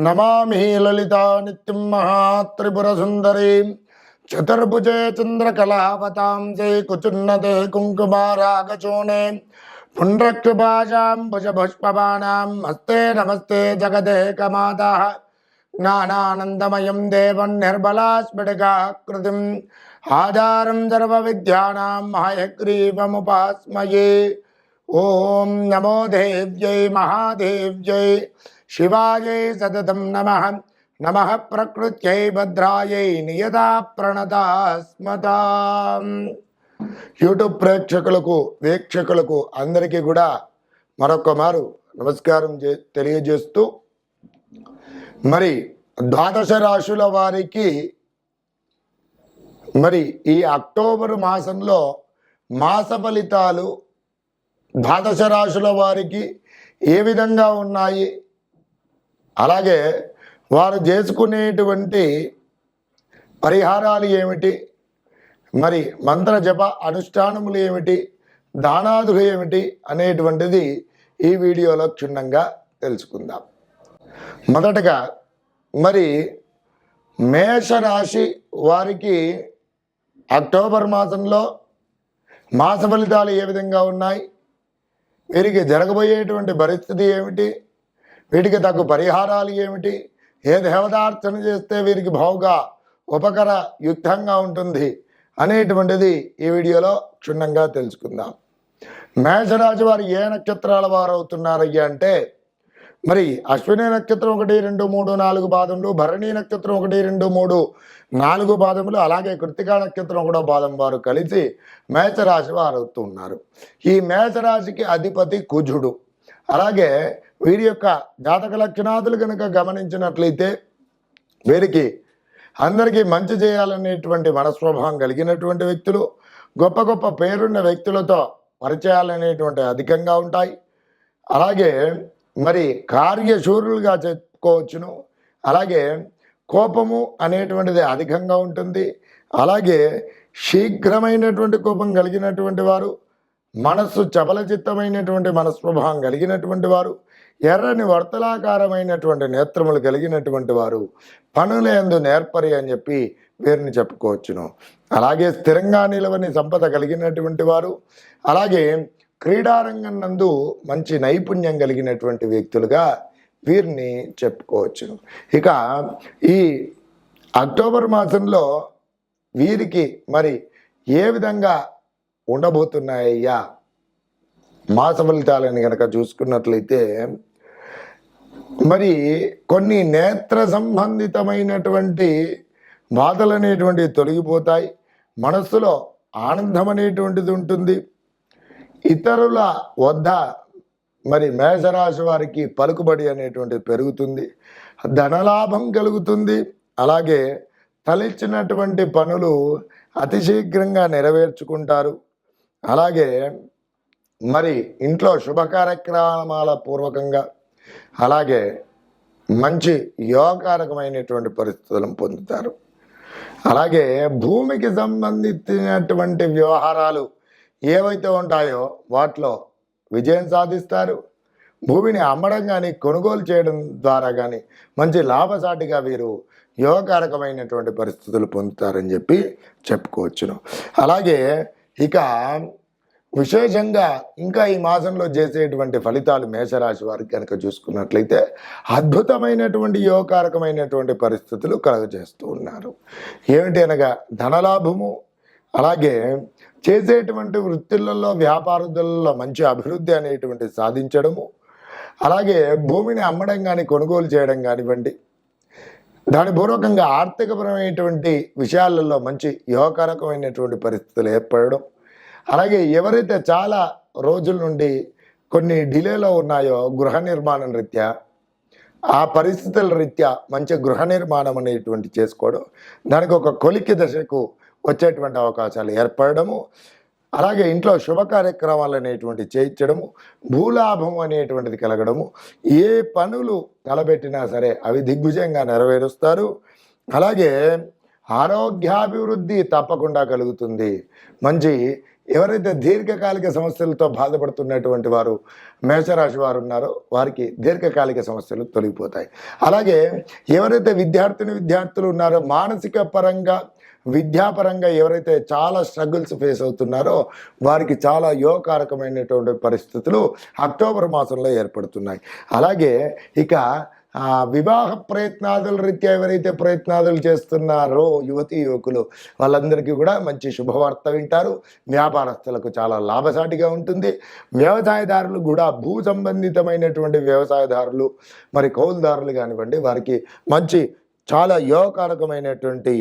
నమామి లలితా నిత్యం మహాత్రిపురసుందరీం. చతుర్భుజే చంద్రకళావతాంసే కుచున్నతే కుంకుమారాగచూనే పుండ్రక్షుభాషాం భుజపుష్పబాణాం హస్తే నమస్తే జగదేకమాతా. జ్ఞానానందమయం దేవం నిర్బలాస్ఫటికాకృతిం ఆధారం సర్వ విద్యానాం మహయగ్రీవముపాస్మయే. ఓం నమో దేవ్యై మహాదేవ్యై. శివాయై సతతం నమ. నమ ప్రకృత్యై భద్రాయై నియతా ప్రణతాస్మత యూట్యూబ్ ప్రేక్షకులకు వీక్షకులకు అందరికీ కూడా మరొక మారు నమస్కారం చే- తెలియజేస్తూ మరి ద్వాదశ రాశుల వారికి మరి ఈ అక్టోబర్ మాసంలో మాస ఫలితాలు ద్వాదశ రాశుల వారికి ఏ విధంగా ఉన్నాయి? అలాగే వారు చేసుకునేటువంటి పరిహారాలు ఏమిటి? మరి మంత్ర జప అనుష్ఠానములు ఏమిటి? దానాదులు ఏమిటి? అనేటువంటిది ఈ వీడియోలో క్షుణ్ణంగా తెలుసుకుందాం. మొదటగా మరి మేషరాశి వారికి అక్టోబర్ మాసంలో మాస ఫలితాలు ఏ విధంగా ఉన్నాయి? వీరికి జరగబోయేటువంటి పరిస్థితి ఏమిటి? వీటికి తగ్గు పరిహారాలు ఏమిటి? ఏ దేవతార్చన చేస్తే వీరికి బావుగా ఉపకర యుక్తంగా ఉంటుంది అనేటువంటిది ఈ వీడియోలో క్షుణ్ణంగా తెలుసుకుందాం. మేషరాశి వారు ఏ నక్షత్రాల వారు అవుతున్నారయ్యా అంటే మరి అశ్విని నక్షత్రం ఒకటి రెండు మూడు నాలుగు పాదములు భరణి నక్షత్రం ఒకటి రెండు మూడు నాలుగు పాదములు అలాగే కృతికా నక్షత్రం కూడా పాదం వారు కలిసి మేషరాశి వారు అవుతున్నారు ఈ మేషరాశికి అధిపతి కుజుడు. అలాగే వీరి యొక్క జాతక లక్షణాదులు కనుక గమనించినట్లయితే వీరికి అందరికీ మంచి చేయాలనేటువంటి మనస్వభావం కలిగినటువంటి వ్యక్తులు గొప్ప గొప్ప పేరున్న వ్యక్తులతో పరిచయాలనేటువంటి అధికంగా ఉంటాయి. అలాగే మరి కార్యశూరులుగా చెప్పుకోవచ్చును. అలాగే కోపము అనేటువంటిది అధికంగా ఉంటుంది. అలాగే శీఘ్రమైనటువంటి కోపం కలిగినటువంటి వారు మనస్సు చపలచిత్తమైనటువంటి మనస్వభావం కలిగినటువంటి వారు ఎర్రని వర్తలాకారమైనటువంటి నేత్రములు కలిగినటువంటి వారు పనులందు నేర్పరి అని చెప్పి వీరిని చెప్పుకోవచ్చును. అలాగే స్థిరంగా నిలవని సంపద కలిగినటువంటి వారు అలాగే క్రీడారంగం నందు మంచి నైపుణ్యం కలిగినటువంటి వ్యక్తులుగా వీరిని చెప్పుకోవచ్చును. ఇక ఈ అక్టోబర్ మాసంలో వీరికి మరి ఏ విధంగా ఉండబోతున్నాయ్యా? మాస ఫలితాలను కనుక చూసుకున్నట్లయితే మరి కొన్ని నేత్ర సంబంధితమైనటువంటి బాధలు అనేటువంటివి తొలగిపోతాయి మనస్సులో ఆనందం అనేటువంటిది ఉంటుంది. ఇతరుల వద్ద మరి మేషరాశి వారికి పలుకుబడి అనేటువంటిది పెరుగుతుంది ధనలాభం కలుగుతుంది. అలాగే తలెచ్చినటువంటి పనులు అతి శీఘ్రంగా నెరవేర్చుకుంటారు. అలాగే మరి ఇంట్లో శుభ కార్యక్రమాల పూర్వకంగా అలాగే మంచి యోగకారకమైనటువంటి పరిస్థితులను పొందుతారు. అలాగే భూమికి సంబంధించినటువంటి వ్యవహారాలు ఏవైతే ఉంటాయో వాటిలో విజయం సాధిస్తారు. భూమిని అమ్మడం కానీ కొనుగోలు చేయడం ద్వారా కానీ మంచి లాభసాటిగా వీరు యోగకారకమైనటువంటి పరిస్థితులు పొందుతారని చెప్పి చెప్పుకోవచ్చును. అలాగే ఇక విశేషంగా ఇంకా ఈ మాసంలో చేసేటువంటి ఫలితాలు మేషరాశి వారికి కనుక చూసుకున్నట్లయితే అద్భుతమైనటువంటి యోగకారకమైనటువంటి పరిస్థితులు కలుగజేస్తూ ఉన్నారు. ఏమిటి అనగా ధనలాభము అలాగే చేసేటువంటి వృత్తులలో వ్యాపారులలో మంచి అభివృద్ధి అనేటువంటి సాధించడము అలాగే భూమిని అమ్మడం కానీ కొనుగోలు చేయడం కానివ్వండి దాని పూర్వకంగా ఆర్థికపరమైనటువంటి విషయాలలో మంచి యోగకరకమైనటువంటి పరిస్థితులు ఏర్పడడం అలాగే ఎవరైతే చాలా రోజుల నుండి కొన్ని డిలేలో ఉన్నాయో గృహ నిర్మాణం రీత్యా ఆ పరిస్థితుల రీత్యా మంచి గృహ నిర్మాణం అనేటువంటి చేసుకోవడం దానికి ఒక కొలిక్కి దశకు వచ్చేటువంటి అవకాశాలు ఏర్పడము అలాగే ఇంట్లో శుభ కార్యక్రమాలు అనేటువంటి చేయించడము భూలాభం అనేటువంటిది కలగడము ఏ పనులు తలబెట్టినా సరే అవి దిగ్విజయంగా నెరవేరుస్తారు. అలాగే ఆరోగ్యాభివృద్ధి తప్పకుండా కలుగుతుంది. మంచి ఎవరైతే దీర్ఘకాలిక సమస్యలతో బాధపడుతున్నటువంటి వారు మేషరాశి వారు ఉన్నారో వారికి దీర్ఘకాలిక సమస్యలు తొలగిపోతాయి. అలాగే ఎవరైతే విద్యార్థిని విద్యార్థులు ఉన్నారో మానసిక పరంగా విద్యాపరంగా ఎవరైతే చాలా స్ట్రగుల్స్ ఫేస్ అవుతున్నారో వారికి చాలా యోగకారకమైనటువంటి పరిస్థితులు అక్టోబర్ మాసంలో ఏర్పడుతున్నాయి. అలాగే ఇక వివాహ ప్రయత్నాదుల రీత్యా ఎవరైతే ప్రయత్నాదులు చేస్తున్నారో యువతి యువకులు వాళ్ళందరికీ కూడా మంచి శుభవార్త వింటారు. వ్యాపారస్తులకు చాలా లాభసాటిగా ఉంటుంది. వ్యవసాయదారులు కూడా భూ సంబంధితమైనటువంటి వ్యవసాయదారులు మరి కౌలుదారులు కానివ్వండి వారికి మంచి చాలా యోగకారకమైనటువంటి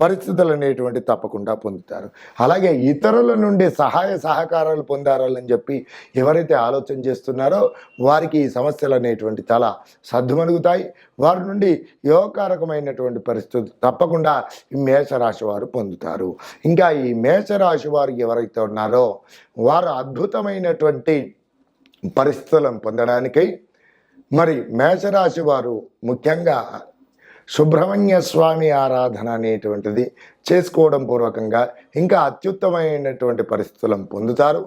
పరిస్థితులు అనేటువంటి తప్పకుండా పొందుతారు. అలాగే ఇతరుల నుండి సహాయ సహకారాలు పొందారని చెప్పి ఎవరైతే ఆలోచన చేస్తున్నారో వారికి ఈ సమస్యలు అనేటువంటి చాలా సర్దుమలుగుతాయి వారి నుండి యోగకారకమైనటువంటి పరిస్థితి తప్పకుండా ఈ మేషరాశి వారు పొందుతారు. ఇంకా ఈ మేషరాశి వారు ఎవరైతే ఉన్నారో వారు అద్భుతమైనటువంటి పరిస్థితులను పొందడానికై మరి మేషరాశి వారు ముఖ్యంగా సుబ్రహ్మణ్య స్వామి ఆరాధన అనేటువంటిది చేసుకోవడం పూర్వకంగా ఇంకా అత్యుత్తమైనటువంటి పరిస్థితులను పొందుతారు.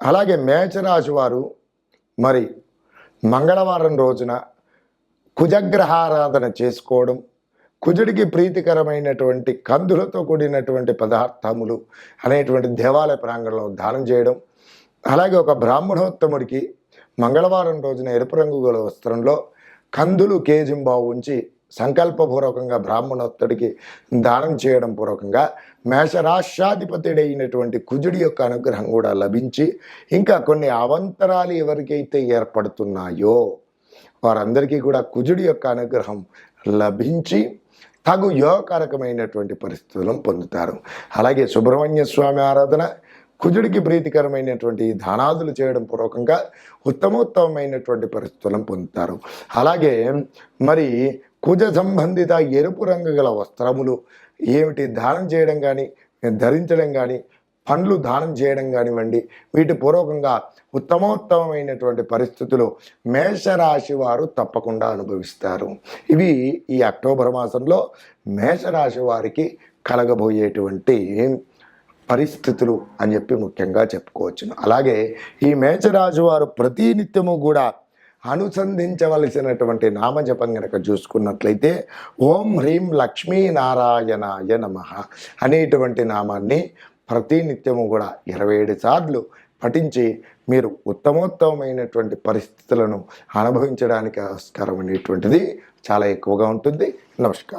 అలాగే మేషరాశి వారు మరి మంగళవారం రోజున కుజగ్రహారాధన చేసుకోవడం కుజుడికి ప్రీతికరమైనటువంటి కందులతో కూడినటువంటి పదార్థములు అనేటువంటి దేవాలయ ప్రాంగణంలో దానం చేయడం అలాగే ఒక బ్రాహ్మణోత్తముడికి మంగళవారం రోజున ఎరుపు రంగు గల వస్త్రంలో కందులు కేజింబావు ఉంచి సంకల్పపూర్వకంగా బ్రాహ్మణోత్తడికి దానం చేయడం పూర్వకంగా మేషరాష్ట్రాధిపతుడైనటువంటి కుజుడి యొక్క అనుగ్రహం కూడా లభించి ఇంకా కొన్ని అవంతరాలు ఎవరికైతే ఏర్పడుతున్నాయో వారందరికీ కూడా కుజుడి యొక్క అనుగ్రహం లభించి తగు యోగకారకమైనటువంటి పరిస్థితులను పొందుతారు. అలాగే సుబ్రహ్మణ్య స్వామి ఆరాధన కుజుడికి ప్రీతికరమైనటువంటి దానాదులు చేయడం పూర్వకంగా ఉత్తమోత్తమైనటువంటి పరిస్థితులను పొందుతారు. అలాగే మరి కుజ సంబంధిత ఎరుపు రంగు గల వస్త్రములు ఏమిటి? దానం చేయడం కానీ ధరించడం కానీ పండ్లు దానం చేయడం కానివ్వండి వీటి పూర్వకంగా ఉత్తమోత్తమైనటువంటి పరిస్థితులు మేషరాశి వారు తప్పకుండా అనుభవిస్తారు. ఇవి ఈ అక్టోబర్ మాసంలో మేషరాశి వారికి కలగబోయేటువంటి పరిస్థితులు అని చెప్పి ముఖ్యంగా చెప్పుకోవచ్చును. అలాగే ఈ మేషరాశి వారు ప్రతినిత్యము కూడా అనుసంధించవలసినటువంటి నామజపం కనుక చూసుకున్నట్లయితే ఓం హ్రీం లక్ష్మీనారాయణాయ నమ అనేటువంటి నామాన్ని ప్రతినిత్యము కూడా ఇరవై ఏడు సార్లు పఠించి మీరు ఉత్తమోత్తమైనటువంటి పరిస్థితులను అనుభవించడానికి ఆస్కారం అనేటువంటిది చాలా ఎక్కువగా ఉంటుంది. నమస్కారం.